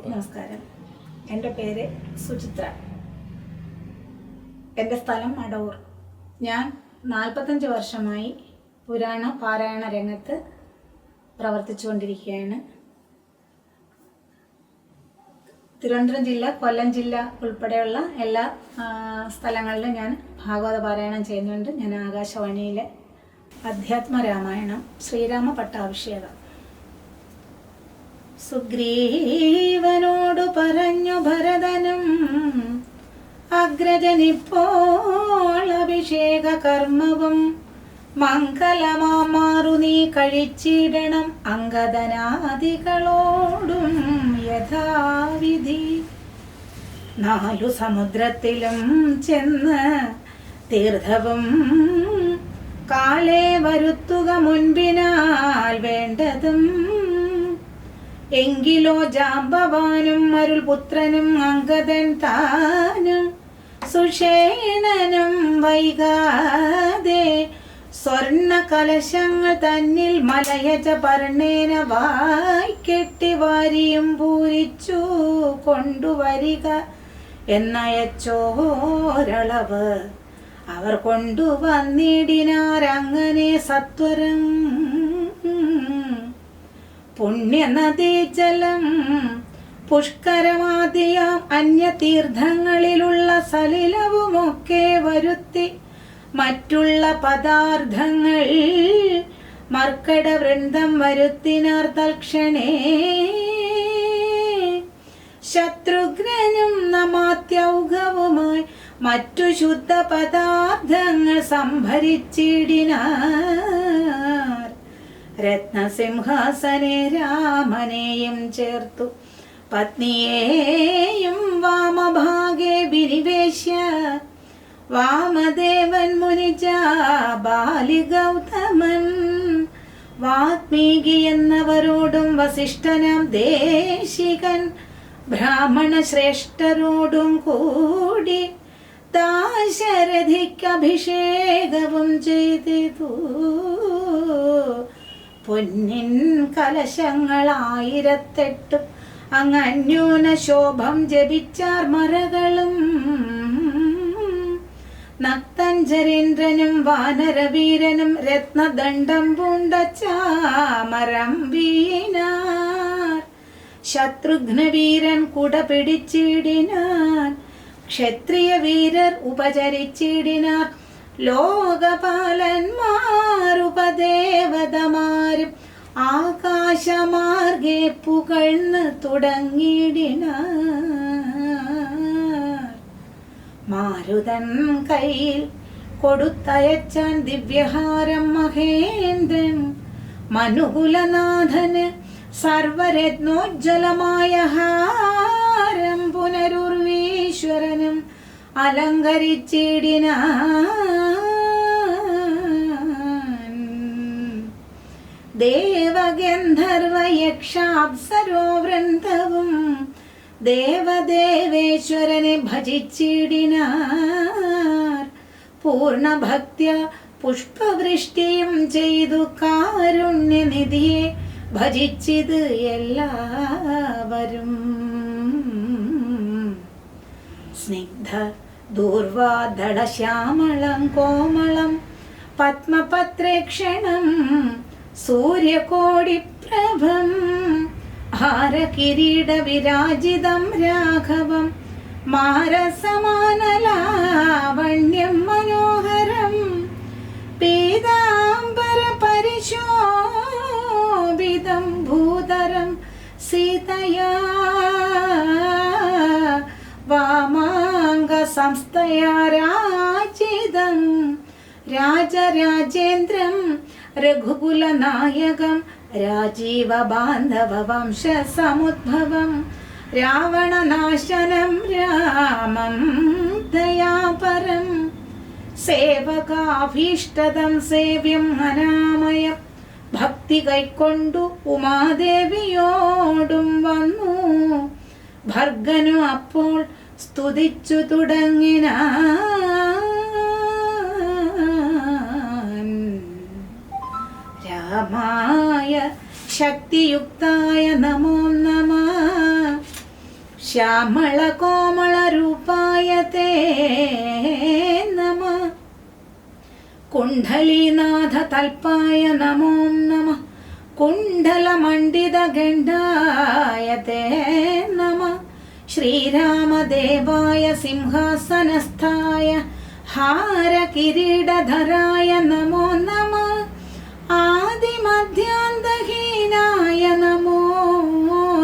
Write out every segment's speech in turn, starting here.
നമസ്കാരം. എന്റെ പേര് സുചിത്ര. എന്റെ സ്ഥലം അടവൂർ. ഞാൻ നാൽപ്പത്തഞ്ച് വർഷമായി പുരാണ പാരായണ രംഗത്ത് പ്രവർത്തിച്ചുകൊണ്ടിരിക്കുകയാണ്. തിരുവനന്തപുരം ജില്ല കൊല്ലം ജില്ല ഉൾപ്പെടെയുള്ള എല്ലാ സ്ഥലങ്ങളിലും ഞാൻ ഭാഗവത പാരായണം ചെയ്യുന്നുണ്ട്. ഞാൻ ആകാശവാണിയിലെ അധ്യാത്മ രാമായണം ശ്രീരാമ പട്ടാഭിഷേകം. സുഗ്രീവനോടു പറഞ്ഞു ഭരതനും അഗ്രജനിപ്പോൾ അഭിഷേക കർമ്മവും മംഗലമാമാറു നീ കഴിച്ചിടണം അങ്കദനാദികളോടും യഥാവിധി. നാലു സമുദ്രത്തിലും ചെന്ന് തീർത്ഥവും കാലേ വരുത്തുക മുൻപിനാൽ വേണ്ടതും എങ്കിലോ ജാമ്പവാനും അരുൾപുത്രനും അങ്കദൻ താനും സുഷേണനും വൈകാതെ സ്വർണ കലശങ്ങൾ തന്നിൽ മലയജ പർണേന വായ്ക്കെട്ടി വാരിയും പൂരിച്ചു കൊണ്ടുവരിക എന്നയച്ചോരളവ്. അവർ കൊണ്ടുവന്നിടിനാരങ്ങനെ സത്വരം പുണ്യനദീജലം പുഷ്കരമാദിയാം അന്യതീർത്ഥങ്ങളിലുള്ള സലിലവുമൊക്കെ വരുത്തി. മറ്റുള്ള പദാർത്ഥങ്ങൾ മർക്കട വൃന്ദം വരുത്തിനാർ തൽക്ഷണേ. ശത്രുഘ്നും നമാത്യൗഘവുമായി മറ്റു ശുദ്ധ പദാർത്ഥങ്ങൾ സംഭരിച്ചിടിനാർ രത്നസിംഹാസനെ രാമനെയും ചേർത്തു. പത്നിയേയും വാമഭാഗെ വിനിവേശ്യ. വാമദേവൻ മുനിജ ബാലിഗൗതമൻ. വാത്മീകി എന്നവരോടും വസിഷ്ഠനാം ദേശികൻ. ബ്രാഹ്മണ ശ്രേഷ്ഠരോടും കൂടി ദാശരഥിക്ക് അഭിഷേകവും ചെയ്തിതു. പൊന്നിൻ കലശങ്ങളായിരത്തെട്ടും അങ്ങ് അന്യൂന ശോഭം ജപിച്ചാർ മറകളും നക്തഞ്ചരീന്ദ്രനും വാനരവീരനും രത്നദണ്ഡം പൂണ്ട ചാമരം വീണാർ. ശത്രുഘ്നവീരൻ കുട പിടിച്ചിടിനാൻ ക്ഷത്രിയ വീരർ ഉപചരിച്ചിടിനാർ. ലോകപാലന്മാരുപദേവതമാരും ആകാശമാർഗെ പുകഴ്ന്ന് തുടങ്ങിയിടിന. മാരുതൻ കയ്യിൽ കൊടുത്തയച്ചാൻ ദിവ്യഹാരം മഹേന്ദ്രൻ. മനുകുലനാഥന് സർവരത്നോജ്വലമായ ഹാരം പുനരുർവീശ്വരനും അലങ്കരിച്ചിടിനാൻ ദേവഗന്ധർവ യക്ഷാപ്സരോ വൃന്ദവും ദേവദേവേശ്വരനെ ഭജിച്ചിടിനാർ. പൂർണഭക്ത്യ പുഷ്പവൃഷ്ടിയും ചെയ്തു കാരുണ്യനിധിയെ ഭജിച്ചിത് എല്ലാവരും. സ്നിഗ്ധ ദൂർവാധടശ്യാമളം കോമളം പത്മപത്രേക്ഷണം സൂര്യകോടിപ്രഭം ഹാരകിരീട വിരാജിതം രാഘവം മാരസമാനലാവണ്യം മനോഹരം പീതാംബര പരിശോഭിതം ഭൂതരം സീതയാ വാമാങ്ക സംസ്ഥയാ രാജിതം രാജരാജേന്ദ്രം രഘുകുലനായകം രാജീവ ബാന്ധവ വംശ സമുദ്ഭവം രാവണനാശനം രാമം ദയാപരം സേവകാഭീഷ്ടതം സേവ്യം അനാമയ ഭക്തി കൈക്കൊണ്ടു ഉമാദേവിയോടും വന്നു. ഭർഗനു അപ്പോൾ സ്തുതിച്ചു തുടങ്ങിനാൻ രാമായ ശക്തിയുക്തായ നമോ നമ. ശ്യാമള കോമള രൂപായ നമ. കുണ്ഡലീനാഥ തൽപ്പായ നമോ നമ. കുണ്ഡലമണ്ഡിതഗണ്ഡായ തേ നമ. ശ്രീരാമദേവായ സിംഹാസനസ്ഥായ ഹാരകിരീടധരായ നമോ നമ. ആദിമധ്യാന്തഹീനായ നമോ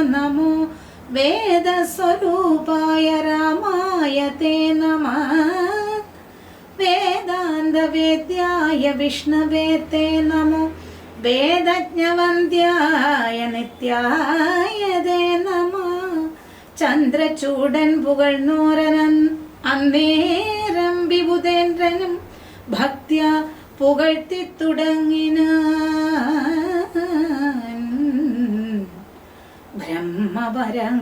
നമോ വേദസ്വരൂപായ രാമായ തേ നമ. വേദാന്തവേദ്യായ വിഷ്ണവേ തേ നമോ. വേദജ്ഞവന്ധ്യായ നിത്യായ തേ നമ. ചന്ദ്രചൂടൻ പുകഴ്ന്നോരനൻ അന്നേരം വിബുധേന്ദ്രനും ഭക്ത്യ പുകഴ്ത്തി തുടങ്ങിന ബ്രഹ്മവരം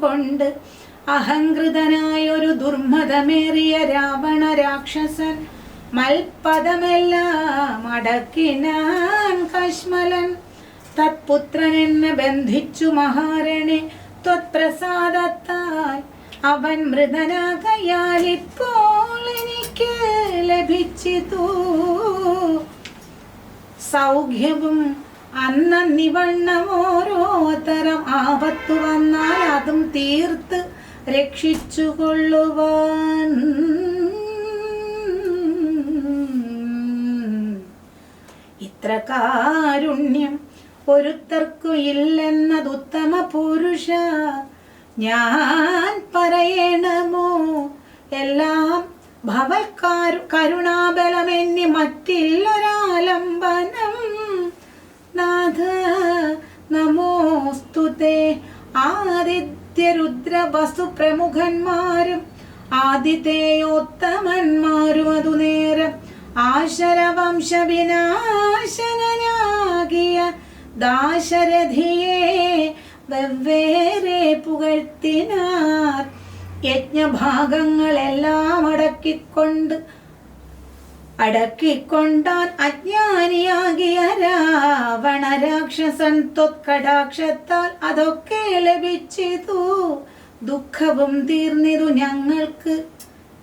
കൊണ്ട് അഹങ്കൃതനായൊരു ദുർമതമേറിയ രാവണ രാക്ഷസൻ മൽപദമെല്ലാം അടക്കിനാൻ കശ്മലൻ. തത്പുത്രൻ എന്നെ ബന്ധിച്ചു മഹാരണെ ത്വത്പ്രസാദത്താൽ അവൻ മൃതനാകയാൽ ഇപ്പോൾ എനിക്ക് ലഭിച്ചിതു. സൗഖ്യവും അന്നിവണ്ണം ഓരോ തരം ആപത്തു വന്നാൽ അതും തീർത്ത് രക്ഷിച്ചു കൊള്ളുവാൻ ഇത്ര കാരുണ്യം ഒരുത്തർക്കു ഇല്ലെന്നതുത്തമ പുരുഷ. ഞാൻ പറയണമോ? എല്ലാം കരുണാബലമെന്നി മറ്റില്ലൊരാലംബനം. നാഥ നമോസ്തുതേ ആദിത്യരുദ്ര വസു പ്രമുഖന്മാരും ആദിതേയോത്തമന്മാരും അതു നേരം ആശരവംശ വിനാശനാകിയ ദാശരഥിയെ വെവ്വേറെ പുകഴ്ത്തിനാർ. യജ്ഞഭാഗങ്ങളെല്ലാം അടക്കിക്കൊണ്ട് അടക്കിക്കൊണ്ടാൻ അജ്ഞാനിയാകിയ രാവണ രാക്ഷസൻ തൊക്കടാക്ഷത്താൽ അതൊക്കെ ലഭിച്ചിതു. ദുഃഖവും തീർന്നിതു ഞങ്ങൾക്ക്.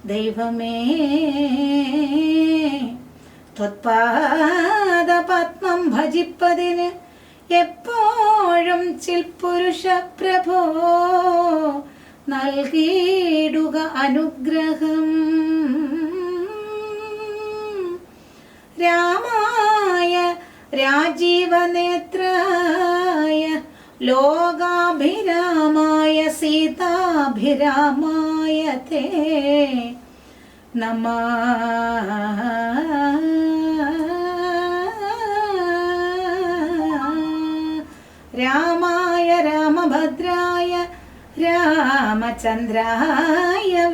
ദൈവമേ ത്വത്പാദ പത്മം ഭജിപ്പതിന് എപ്പോഴും ചിൽപുരുഷ പ്രഭോ നൽകിയിടുക അനുഗ്രഹം. രാമായ രാജീവനേത്രായ ലോകാഭിരാമായ സീതാഭിരാമായ തേ നമ. രാമായ രാമഭദ്രായ रामचन्द्राय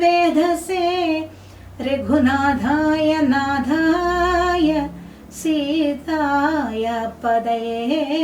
वेधसे रघुनाथाय नाथाय सीताय पदये